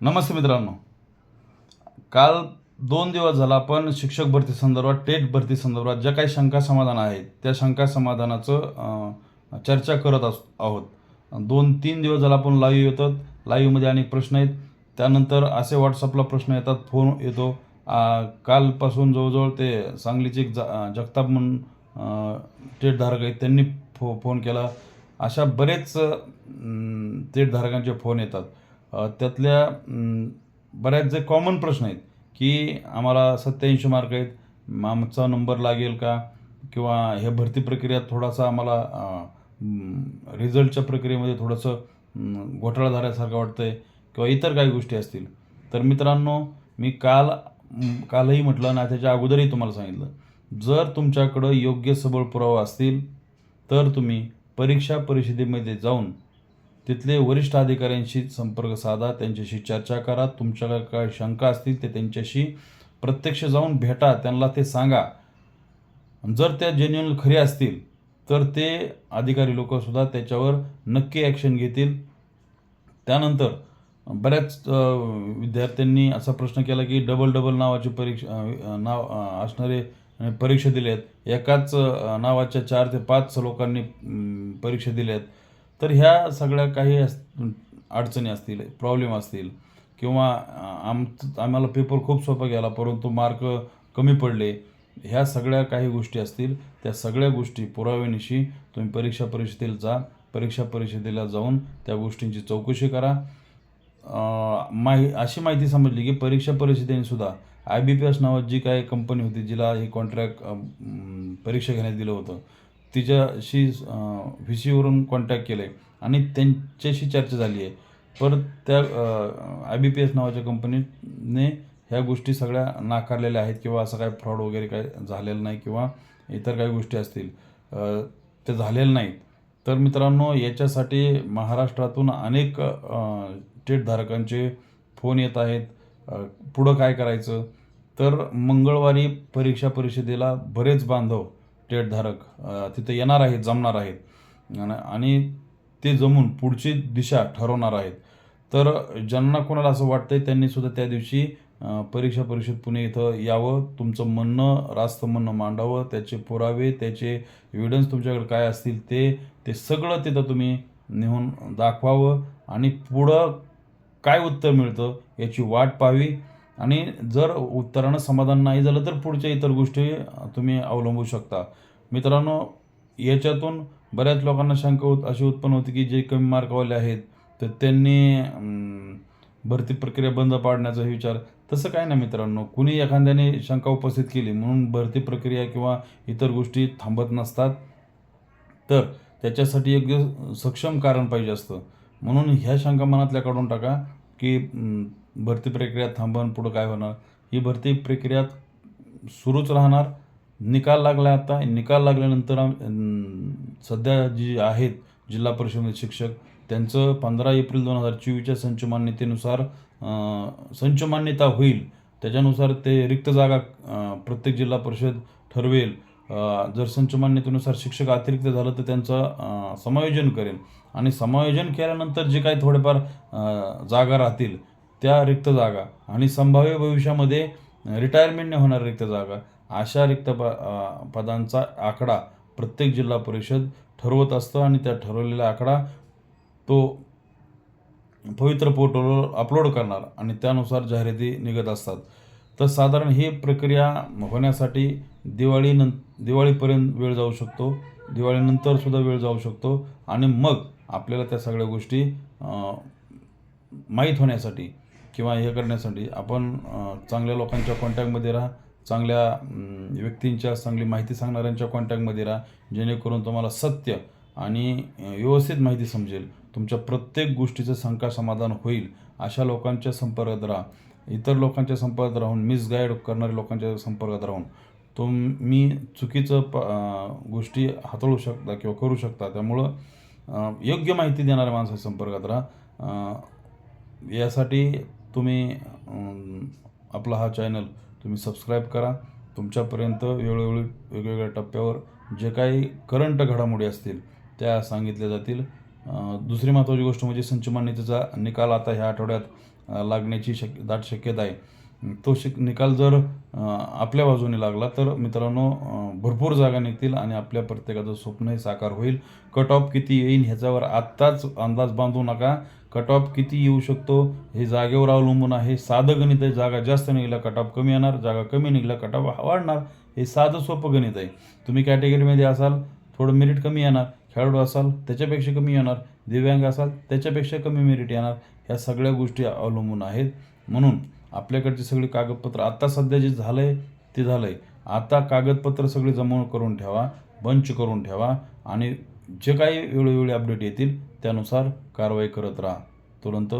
नमस्ते मित्रांनो. काल दोन दिवस झाला आपण शिक्षक भरती संदर्भात टेट भरती संदर्भात ज्या काही शंका समाधान आहेत त्या शंका समाधानाचं चर्चा करत अस आहोत. दोन तीन दिवस झाला आपण लाईव्ह येतात. लाईव्हमध्ये अनेक प्रश्न आहेत. त्यानंतर असे व्हॉट्सअपला प्रश्न येतात फोन येतो. कालपासून जवळजवळ ते सांगलीचे एक ज जगताप म्हणून टेटधारक टेट धारक आहेत त्यांनी फो फोन केला. अशा बरेच टेटधारकांचे टेट धारकांचे फोन येतात. त्यातल्या बऱ्याच जे कॉमन प्रश्न आहेत की आम्हाला सत्याऐंशी मार्क आहेत आमचा नंबर लागेल का? किंवा ह्या भरती प्रक्रियात थोडासा आम्हाला रिझल्टच्या प्रक्रियेमध्ये थोडंसं घोटाळा झाल्यासारखं वाटतं आहे किंवा इतर काही गोष्टी असतील. तर मित्रांनो मी काल कालही म्हटलं ना त्याच्या अगोदरही तुम्हाला सांगितलं. जर तुमच्याकडं योग्य सबळ पुरावा असतील तर तुम्ही परीक्षा परिषदेमध्ये जाऊन तिथले वरिष्ठ अधिकाऱ्यांशी संपर्क साधा त्यांच्याशी चर्चा करा. तुमच्याकडे काय शंका असतील ते त्यांच्याशी प्रत्यक्ष जाऊन भेटा त्यांना ते सांगा. जर त्या जेन्युअन खरे असतील तर ते अधिकारी लोकसुद्धा त्याच्यावर नक्की ॲक्शन घेतील. त्यानंतर बऱ्याच विद्यार्थ्यांनी असा प्रश्न केला की डबल डबल नावाची परीक्षा नाव असणारे परीक्षा दिल्या आहेत एकाच नावाच्या चार ते पाच लोकांनी परीक्षा दिल्या आहेत तर ह्या सगळ्या काही अस- अडचणी असतील प्रॉब्लेम असतील किंवा आम आम्हाला पेपर खूप सोपा गेला परंतु मार्क कमी पडले ह्या सगळ्या काही गोष्टी असतील त्या सगळ्या गोष्टी पुराव्यानिशी तुम्ही परीक्षा परिषदेला जा परीक्षा परिषदेला जाऊन त्या गोष्टींची चौकशी करा. माहि अशी माहिती समजली की परीक्षा परिषदेने सुद्धा आय बी पी एस नावाची जी काही कंपनी होती जिला हे कॉन्ट्रॅक्ट परीक्षा घेण्यात दिलं होतं तिच्याशी व्ही सीवरून कॉन्टॅक्ट केलं आहे आणि त्यांच्याशी चर्चा झाली आहे. परत त्या आय बी पी एस नावाच्या कंपनीने ह्या गोष्टी सगळ्या नाकारलेल्या आहेत किंवा असं काय फ्रॉड वगैरे काय झालेलं नाही किंवा इतर काही गोष्टी असतील त्या ते झालेलं नाहीत तर मित्रांनो याच्यासाठी महाराष्ट्रातून अनेक टेटधारकांचे फोन येत आहेत. पुढं काय करायचं? तर मंगळवारी परीक्षा परिषदेला बरेच बांधव टेटधारक तिथे येणार आहेत जमणार आहेत. आणि- आणि ते जमून पुढची दिशा ठरवणार आहेत. तर ज्यांना कोणाला असं वाटतंय त्यांनी सुद्धा त्या दिवशी परीक्षा परिषद पुणे इथं यावं. तुमचं म्हणणं रास्त म्हणणं मांडावं. त्याचे पुरावे त्याचे एव्हिडन्स तुमच्याकडे काय असतील ते ते सगळं तिथं तुम्ही नेऊन दाखवावं. आणि पुढं काय उत्तर मिळतं याची वाट पाहावी. आणि जर उत्तरानं समाधान नाही झालं तर पुढच्या इतर गोष्टी तुम्ही अवलंबू शकता. मित्रांनो याच्यातून बऱ्याच लोकांना शंका होत अशी उत्पन्न होती की जे कमी मार्कवाले आहेत तर त्यांनी भरती प्रक्रिया बंद पाडण्याचा विचार. तसं काय नाही मित्रांनो कुणी एखाद्याने शंका उपस्थित केली म्हणून भरती प्रक्रिया किंवा इतर गोष्टी थांबत नसतात तर त्याच्यासाठी योग्य सक्षम कारण पाहिजे असतं. म्हणून ह्या शंका मनातल्या काढून टाका की भरती प्रक्रिया थांबवून पुढं काय होणार? ही भरती प्रक्रियात सुरूच राहणार. निकाल लागला आता. निकाल लागल्यानंतर आम- सध्या जी आहेत जिल्हा परिषद शिक्षक त्यांचं पंधरा एप्रिल दोन हजार चोवीसच्या संच मान्यतेनुसार संच मान्यता होईल. त्याच्यानुसार ते रिक्त जागा प्रत्येक जिल्हा परिषद ठरवेल. जर संच मान्यतेनुसार शिक्षक अतिरिक्त झालं तर त्यांचं समायोजन करेल. आणि समायोजन केल्यानंतर जे काही थोडेफार जागा राहतील त्या रिक्त जागा आणि संभाव्य भविष्यामध्ये रिटायरमेंटने होणाऱ्या रिक्त जागा अशा रिक्त प पदांचा आकडा प्रत्येक जिल्हा परिषद ठरवत असतं आणि त्या ठरवलेला आकडा तो पवित्र पोर्टलवर अपलोड करणार आणि त्यानुसार जाहिराती निघत असतात. तर साधारण ही प्रक्रिया होण्यासाठी दिवाळी दिवाळीपर्यंत वेळ जाऊ शकतो दिवाळीनंतरसुद्धा वेळ जाऊ शकतो आणि मग आपल्याला त्या सगळ्या गोष्टी माहीत होण्यासाठी किंवा हे करण्यासाठी आपण चांगल्या लोकांच्या कॉन्टॅक्टमध्ये राहा चांगल्या व्यक्तींच्या चांगली माहिती सांगणाऱ्यांच्या कॉन्टॅक्टमध्ये राहा जेणेकरून तुम्हाला सत्य आणि व्यवस्थित माहिती समजेल. तुमच्या प्रत्येक गोष्टीचं शंका समाधान होईल अशा लोकांच्या संपर्कात राहा. इतर लोकांच्या संपर्कात राहून मिसगाईड करणाऱ्या लोकांच्या संपर्कात राहून तुम्ही चुकीचं प गोष्टी हाताळू शकता किंवा करू शकता. त्यामुळं योग्य माहिती देणाऱ्या माणसाच्या संपर्कात राहा. यासाठी तुम्ही आपला हा चॅनल तुम्ही सबस्क्राईब करा. तुमच्यापर्यंत वेळोवेळी वेगवेगळ्या टप्प्यावर जे काही करंट घडामोडी असतील त्या सांगितल्या जातील. दुसरी महत्त्वाची गोष्ट म्हणजे संचमान्यतेचा निकाल आता ह्या आठवड्यात लागण्याची शक दाट शक्यता आहे. तो शिक निकाल जर आपल्या बाजूने लागला तर मित्रांनो भरपूर जागा निघतील आणि आपल्या प्रत्येकाचं स्वप्नही साकार होईल. कट ऑफ किती येईल ह्याच्यावर आत्ताच अंदाज बांधू नका. कट ऑफ किती येऊ शकतो हे जागेवर अवलंबून आहे. साधं गणित आहे. जागा जास्त निघाला कट ऑफ कमी येणार. जागा कमी निघाला कट ऑफ वाढणार. हे साधं सोपं गणित आहे. तुम्ही कॅटेगरीमध्ये असाल थोडं मेरिट कमी येणार. खेळाडू असाल त्याच्यापेक्षा कमी येणार. दिव्यांग असाल त्याच्यापेक्षा कमी मेरिट येणार. ह्या सगळ्या गोष्टी अवलंबून आहेत. म्हणून आपल्याकडची सगळी कागदपत्र आत्ता सध्या जे झालं आहे ते झालं आहे आता कागदपत्र सगळी जमा करून ठेवा बंच करून ठेवा आणि जे काही वेळोवेळी अपडेट येतील त्यानुसार कारवाई करत राहा. तुरंत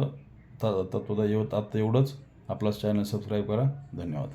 त तत्वदा येवत आता एवढंच. आपला चॅनल सबस्क्राईब करा. धन्यवाद.